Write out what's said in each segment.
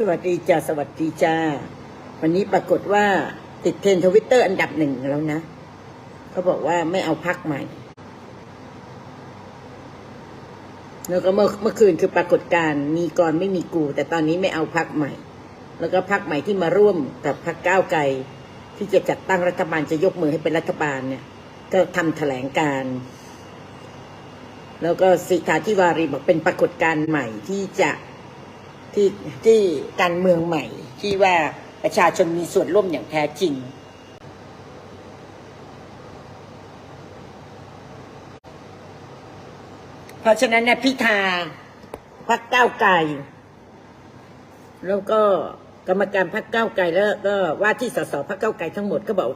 สวัสดีจ้าสวัสดีจ้า วันนี้ปรากฏว่าติดเทรนทวิตเตอร์อันดับหนึ่งแล้วนะเขาบอกว่าไม่เอาพักใหม่ แล้วก็เมื่อเมื่อคืนคือปรากฏการมีก่อนไม่มีกู แต่ตอนนี้ไม่เอาพักใหม่ แล้วก็พักใหม่ที่มาร่วมกับพักก้าวไกล ที่จะจัดตั้งรัฐบาลจะยกมือให้เป็นรัฐบาลเนี่ย ก็ทำแถลงการแล้วก็สิทธาธิวารีบอกเป็นปรากฏการณ์ใหม่ที่จะ ที่ที่การเมืองใหม่ ที่ว่าประชาชนมีส่วนร่วมอย่างแท้จริง เพราะฉะนั้นเนี่ยพิธาพักเก้าไกลแล้วก็กรรมการพักเก้าไกลแล้วก็ว่าที่สสพักเก้าไกลทั้งหมดก็บอก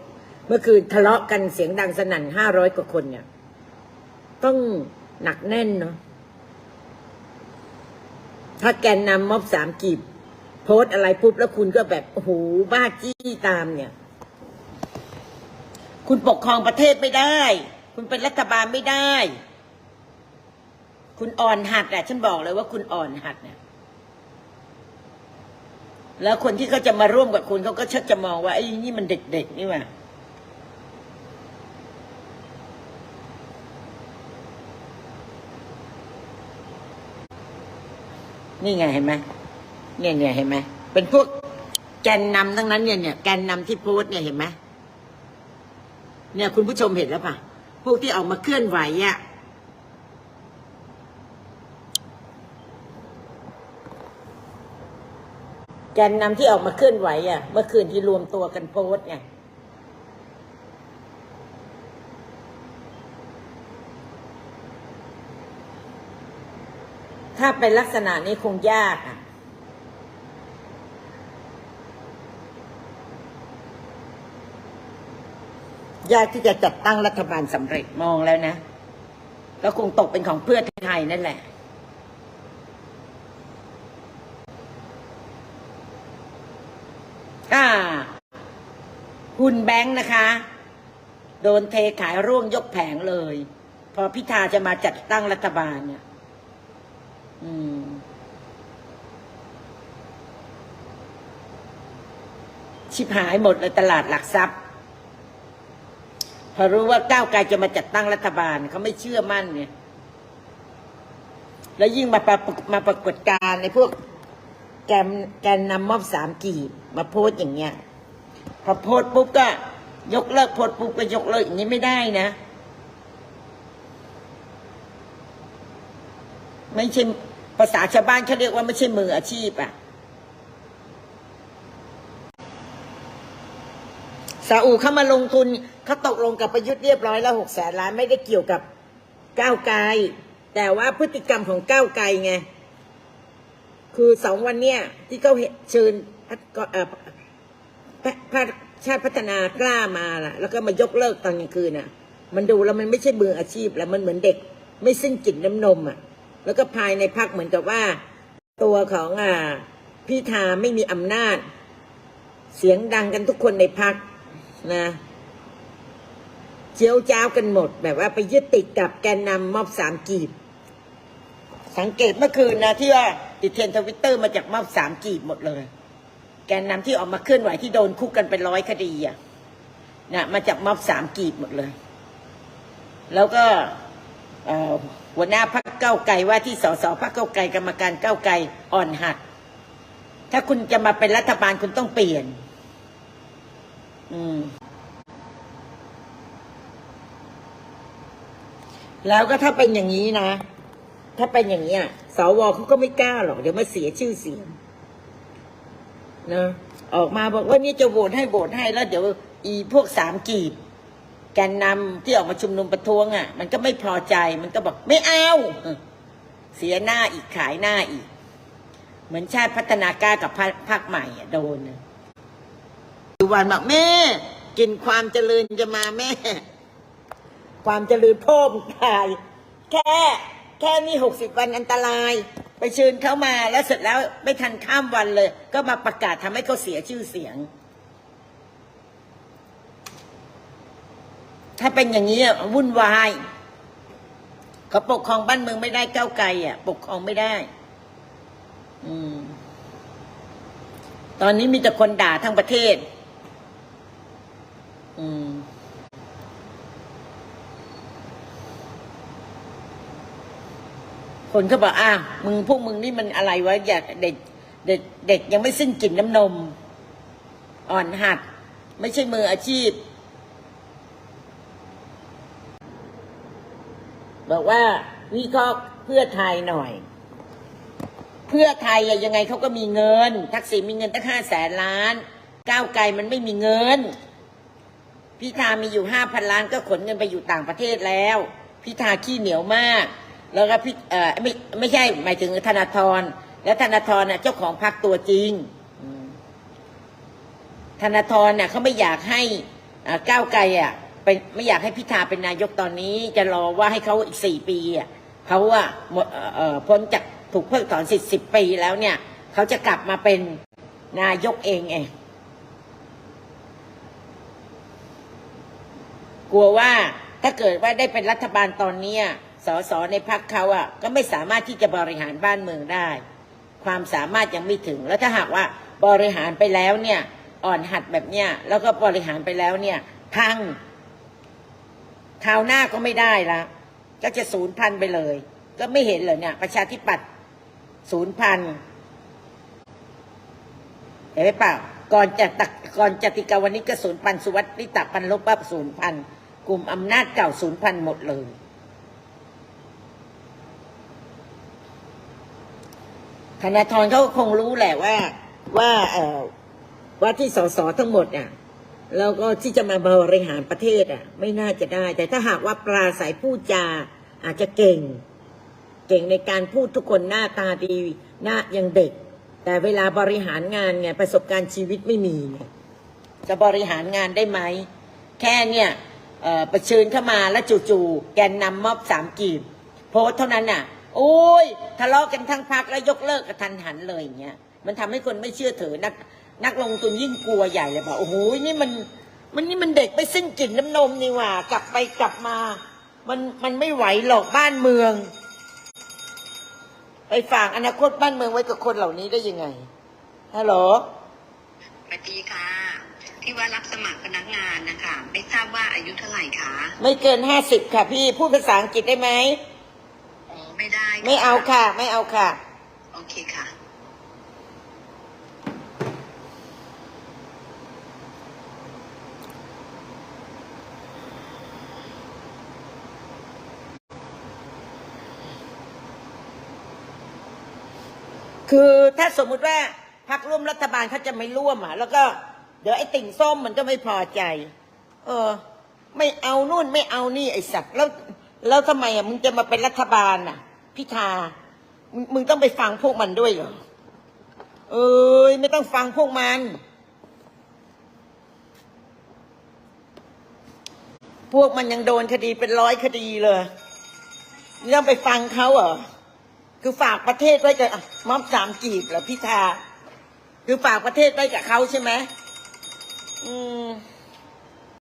เมื่อคืนทะเลาะกันเสียงดังสนั่นห้าร้อยกว่าคนเนี่ย ต้องหนักแน่นเนาะ ถ้าแกนนำม็อบสามกีบโพสอะไรปุ๊บแล้วคุณก็แบบโอ้โหบ้าจี้ตามเนี่ย คุณปกครองประเทศไม่ได้ คุณเป็นรัฐบาลไม่ได้ คุณอ่อนหัดอะฉันบอกเลยว่าคุณอ่อนหัดเนี่ยแล้วคนที่เขาจะมาร่วมกับคุณเขาก็ชักจะมองว่าไอ้นี่มันเด็กๆนี่ว่า นี่ไงเห็นไหมเนี่ยเนี่ยเห็นไหมเป็นพวกแกนนำทั้งนั้นเนี่ยเนี่ยแกนนำที่โพสเนี่ยเห็นไหมเนี่ยคุณผู้ชมเห็นแล้วป่ะ พวกที่ออกมาเคลื่อนไหวอะแกนนำที่ออกมาเคลื่อนไหวอะเมื่อคืนที่รวมตัวกันโพสต์ไง ถ้าเป็นลักษณะนี้คงยากอะยากที่จะจัดตั้งรัฐบาลสำเร็จมองแล้วนะ แล้วคงตกเป็นของเพื่อไทยนั่นแหละอ่าคุณแบงค์นะคะ โดนเทขายร่วงยกแผงเลย พอพิธาจะมาจัดตั้งรัฐบาลเนี่ย อืมชิบหายหมดเลยตลาดหลักทรัพย์ พอรู้ว่าก้าวไกลจะมาจัดตั้งรัฐบาลเขาไม่เชื่อมั่นเนี่ยแล้วยิ่งมาปรมาปรากฏการในพวกแกนแกนนำมอบสามกีบมาโพสอย่างเงี้ย พอโพสปุ๊บก็ ยกเลิกโพสปุ๊บก็ยกเลิกอย่างนี้ไม่ได้นะ ไม่ใช่ ภาษาชาวบ้านเขาเรียกว่าไม่ใช่มืออาชีพอะซาอุเข้ามาลงทุนเขาตกลงกับประยุทธ์เรียบร้อยแล้วหกแสนล้านไม่ได้เกี่ยวกับก้าวไกลแต่ว่าพฤติกรรมของก้าวไกลไง คือสองวันเนี้ยที่เขาเชิญพัฒก็เอ่อพระพระชาติพัฒนากล้ามาล่ะ แล้วก็มายกเลิกตอนกลางคืนน่ะ มันดูแล้วมันไม่ใช่มืออาชีพแล้วมันเหมือนเด็ก ไม่สิ้นกลิ่นน้ำนมอะ แล้วก็ภายในพักเหมือนกับว่า ตัวของอ่าพิธาไม่มีอำนาจ เสียงดังกันทุกคนในพักนะเจียวจ้าวกันหมด แบบว่าไปยึดติดกับแกนนำมอบสามกีบ สังเกตเมื่อคืนนะที่ว่าติดเทรนทวิตเตอร์มาจากมอบสามกีบหมดเลย แกนนำที่ออกมาเคลื่อนไหวที่โดนคุกกันเป็นร้อยคดีอะนะมาจากมอบสามกีบหมดเลย แล้วก็เออ หัวหน้าพักเก้าไกลว่าที่สสพักเก้าไกลกรรมการเก้าไกลอ่อนหัด ถ้าคุณจะมาเป็นรัฐบาลคุณต้องเปลี่ยน อืม แล้วก็ถ้าเป็นอย่างนี้นะ ถ้าเป็นอย่างนี้ยสวเขาก็ไม่กล้าหรอก เดี๋ยวมาเสียชื่อเสียงนะออกมาบอกว่านี่จะโหวตให้โหวตให้แล้วเดี๋ยว อีพวกสามกีบ แกนนำที่ออกมาชุมนุมประท้วงอะ มันก็ไม่พอใจมันก็บอกไม่เอา เสียหน้าอีกขายหน้าอีก เหมือนชาติพัฒนากล้ากับพรรคพรรคใหม่อะโดนนะดูวันบอกแม่ กินความเจริญจะมาแม่ ความเจริญพ่มงตาย แค่แค่นี้หกสิบวันอันตราย ไปเชิญเขามาแล้วเสร็จแล้วไม่ทันข้ามวันเลย ก็มาประกาศทำให้เขาเสียชื่อเสียง ถ้าเป็นอย่างนี้อะวุ่นวายเขาปกครองบ้านเมืองไม่ได้ก้าวไกลอะ ปกครองไม่ได้ อืม ตอนนี้มีแต่คนด่าทั้งประเทศ อืมคนก็บอกอ้าวมึงพวกมึงนี่มันอะไรวะอยากเด็ก เด็ก เด็กยังไม่สิ้นกลิ่นน้ำนม อ่อนหัด ไม่ใช่มืออาชีพ บอกว่าวิเคราะห์เพื่อไทยหน่อย เพื่อไทยยังไงเขาก็มีเงิน ทักษิณมีเงินตั้งห้าแสนล้าน ก้าวไกลมันไม่มีเงิน พิธามีอยู่ห้าพันล้านก็ขนเงินไปอยู่ต่างประเทศแล้ว พิธาขี้เหนียวมาก แล้วก็พิเอ่อไม่ไม่ใช่หมายถึงธนาธรแล้วธนาธรน่ะเจ้าของพรรคตัวจริงธนาธรน่ะเขาไม่อยากให้ก้าวไกลอะ เป็นไม่อยากให้พิธาเป็นนายกตอนนี้ จะรอว่าให้เขาอีกสี่ปีอะเขาอะหมดเอ่อพ้นจากถูกเพิกถอนสิทธิ์สิบปีแล้วเนี่ยเขาจะกลับมาเป็นนายกเองเองกลัวว่าถ้าเกิดว่าได้เป็นรัฐบาลตอนเนี้ยสสในพรรคเขาอะก็ไม่สามารถที่จะบริหารบ้านเมืองได้ ความสามารถยังไม่ถึง แล้วถ้าหากว่าบริหารไปแล้วเนี่ย อ่อนหัดแบบเนี้ยแล้วก็บริหารไปแล้วเนี่ยพัง คราวหน้าก็ไม่ได้ละก็จะศูนย์พันไปเลย ก็ไม่เห็นเหรอเนี่ย ประชาธิปัตย์ศูนย์พันเห็นไหมเปล่า ก่อนจะตักก่อนจติกาวันนี้ก็ศูนย์พันสุวัสดิตะพันลบปั๊บศูนย์พันกลุ่มอำนาจเก่าศูนย์พันหมดเลย ธนาธรเขาก็คงรู้แหละว่า ว่าเออว่าที่สสทั้งหมดอะ แล้วก็ที่จะมาบริหารประเทศอะ ไม่น่าจะได้ แต่ถ้าหากว่าปราศัยพูดจาอาจจะเก่ง เก่งในการพูดทุกคนหน้าตาดีหน้ายังเด็ก แต่เวลาบริหารงานไงประสบการณ์ชีวิตไม่มีจะบริหารงานได้ไหม แค่เนี่ยประชิญเข้ามาแล้วจู่ๆแกนนำมอบสามกีบโพสเท่านั้นน่ะ โอ้ยทะเลาะกันทั้งพักแล้วยกเลิกกระทันหันเลยอย่างเงี้ยมันทำให้คนไม่เชื่อถือนัก นักลงทุนยิ่งกลัวใหญ่เลยบอกโอ้โหนี่มัน มันนี่มันเด็กไม่สิ้นกลิ่นน้ำนมนี่หว่ากลับไปกลับมา มันมันไม่ไหวหรอกบ้านเมือง ไปฝากอนาคตบ้านเมืองไว้กับคนเหล่านี้ได้ยังไงฮัลโหลสวัสดีค่ะ ที่ว่ารับสมัครพนักงานนะคะไม่ทราบว่าอายุเท่าไหร่คะไม่เกินห้าสิบค่ะ พี่พูดภาษาอังกฤษได้ไหมอ๋อไม่ได้ไม่เอาค่ะ ไม่เอาค่ะ โอเคค่ะ คือถ้าสมมุติว่าพรรคร่วมรัฐบาลเขาจะไม่ร่วมอะ แล้วก็เดี๋ยวไอ้ติ่งส้มมันก็ไม่พอใจ เออ ไม่เอานู่นไม่เอานี่ไอ้สัตว์แล้วแล้วทำไมอะมึงจะมาเป็นรัฐบาลอะ พิธามึงมึงต้องไปฟังพวกมันด้วยเหรอเอ้ยไม่ต้องฟังพวกมัน พวกมันยังโดนคดีเป็นร้อยคดีเลยนี่ต้องไปฟังเขาเหรอ คือฝากประเทศไว้กับอะม็อบสามกีบเหรอพิธาคือฝากประเทศไว้กับเขาใช่ไหมอืม